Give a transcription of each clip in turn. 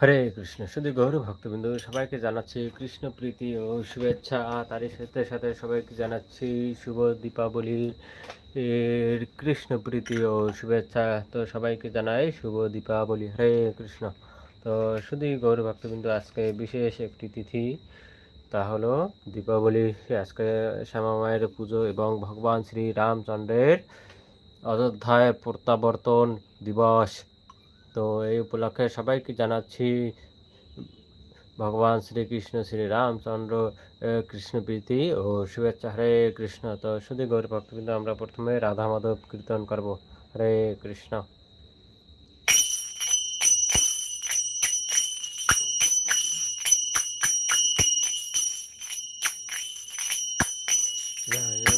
হরে কৃষ্ণ। শুধু গৌর ভক্তবিন্দু সবাইকে জানাচ্ছি কৃষ্ণ প্রীতি ও শুভেচ্ছা। তারই সাথে সাথে সবাইকে জানাচ্ছি শুভ দীপাবলির এর কৃষ্ণ প্রীতি ও শুভেচ্ছা তো সবাইকে জানাই শুভ দীপাবলি। হরে কৃষ্ণ। তো শুধুই গৌর ভক্তবৃন্দ, আজকে বিশেষ একটি তিথি, তা হলো দীপাবলি। আজকে শ্যামা মায়ের পুজো এবং ভগবান শ্রী রামচন্দ্রের অযোধ্যায় প্রত্যাবর্তন দিবস। তো এই উপলক্ষে সবাইকে জানাচ্ছি ভগবান শ্রীকৃষ্ণ শ্রী রামচন্দ্র আহ, কৃষ্ণপ্রীতি ও শুভেচ্ছা। হরে কৃষ্ণ। তো শুধু গৌর কিন্তু আমরা প্রথমে রাধা মাধব কীর্তন করব। হরে কৃষ্ণ। জয়।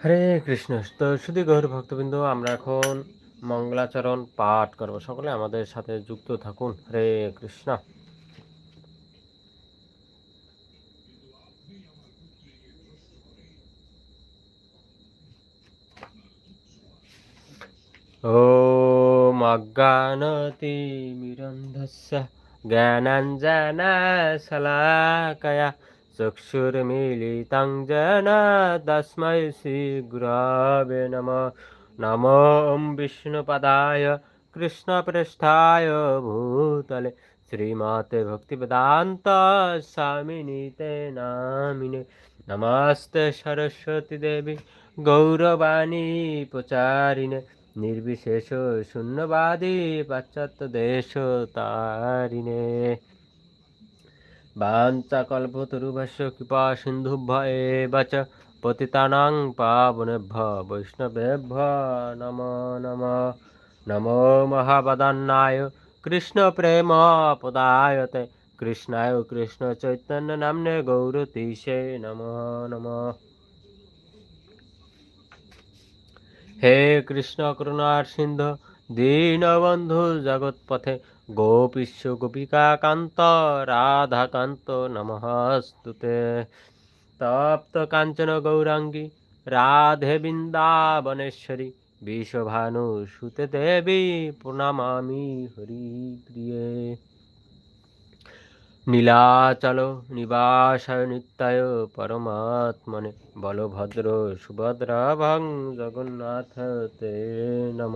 হরে কৃষ্ণ তো শুধু গৌর ভক্তবৃন্দ আমরা এখন মঙ্গলাচরণ পাঠ করব সকলে আমাদের সাথে যুক্ত থাকুন হরে কৃষ্ণ ॐ अज्ञानतिमिरन्धस्य ज्ञानाञ्जनशलाकया चक्षुर्मीलितं जन तस्मै श्रीगुरवे नमः नमो ॐ विष्णुपदाय कृष्णपृष्ठाय भूतले श्रीमाते भक्तिवेदान्त स्वामिनीते नामिने नमस्ते सरस्वतीदेवी गौरवाणी प्रचारिणे নির্বিশেষ শূন্যবাদী পাশ্চাত্য দেশ তারিণে বাঞ্চাকল্পতরুভস্য কৃপা সিন্ধুভ্য বচ পতিতানাং পাবনেভ্য বৈষ্ণবেভ্য নম নম নমো মহাবদান্নায় কৃষ্ণ প্রেম পদায়তে কৃষ্ণায় কৃষ্ণ চৈতন্য নাম্নে গৌরতীশে নম নম হে কৃষ্ণ করুণার সিন্ধ দীনবন্ধু জগৎপথে গোপীশ্ব গোপিকা কান্ত রাধাকান্ত নমস্তুতে তপ্ত কাঞ্চন গৌরাঙ্গী রাধে বৃন্দাবনেশ্বরী বিশ্বভানু সুতে দেবী প্রণামামি হরি প্রিয়ে নীলাচল নিবাসায় নিত্যায় পরমাত্মনে বলভদ্র সুভদ্রাভং জগন্নাথ তে নম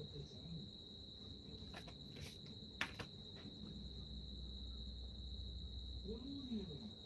হরে হরে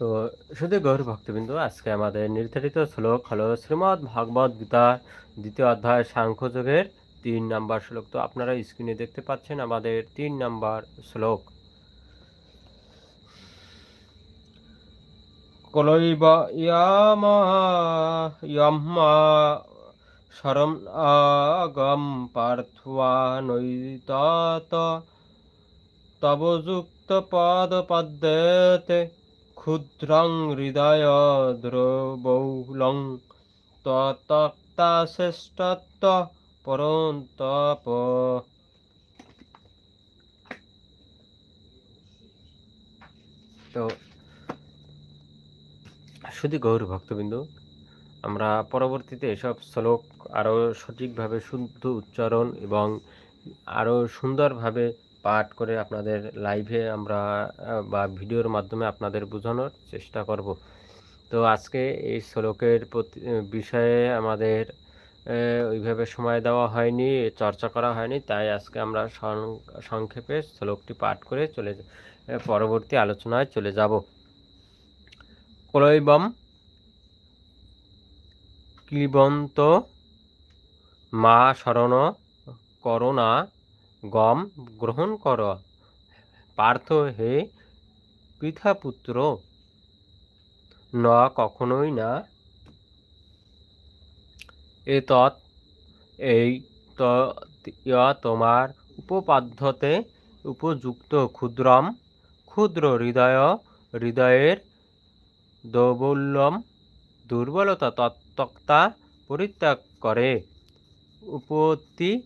তো শুধু গৌর ভক্তবিন্দু, আজকে আমাদের নির্ধারিত শ্লোক হলো শ্রীমদ্ ভাগবত গীতার দ্বিতীয় অধ্যায় সাংখ্যযোগের তিন নাম্বার শ্লোক। তো আপনারা স্ক্রিনে দেখতে পাচ্ছেন আমাদের তিন নাম্বার শ্লোক। কলৈব ইয়ামা শরম আগম নৈতত তবযুক্ত পদ পদ্যতে ক্ষুদ্রং হৃদয় দ্রবৌলং তত্তাশ্রেষ্ঠত্ব পরন্তপ। তো, শুধু গৌর ভক্তবিন্দু, আমরা পরবর্তীতে এসব শ্লোক আরও সঠিকভাবে শুদ্ধ উচ্চারণ এবং আরও সুন্দরভাবে পাঠ করে আপনাদের লাইভে আমরা বা ভিডিওর মাধ্যমে আপনাদের বোঝানোর চেষ্টা করব। তো আজকে এই শ্লোকের প্রতি বিষয়ে আমাদের ওইভাবে সময় দেওয়া হয়নি, চর্চা করা হয়নি, তাই আজকে আমরা সংক্ষেপে শ্লোকটি পাঠ করে চলে পরবর্তী আলোচনায় চলে যাব। ক্লৈবম ক্লিবন্ত মা শরণ করোনা গম গ্রহণ কর। পার্থ হে পিতাপুত্র ন কখনোই না। এতৎ এই ত ইয় তোমার উপপাদ্যতে উপযুক্ত ক্ষুদ্রম, ক্ষুদ্র হৃদয়, হৃদয়ের দৌবল্যম, দুর্বলতা তত্ত্বতা পরিত্যাগ করে। উপতি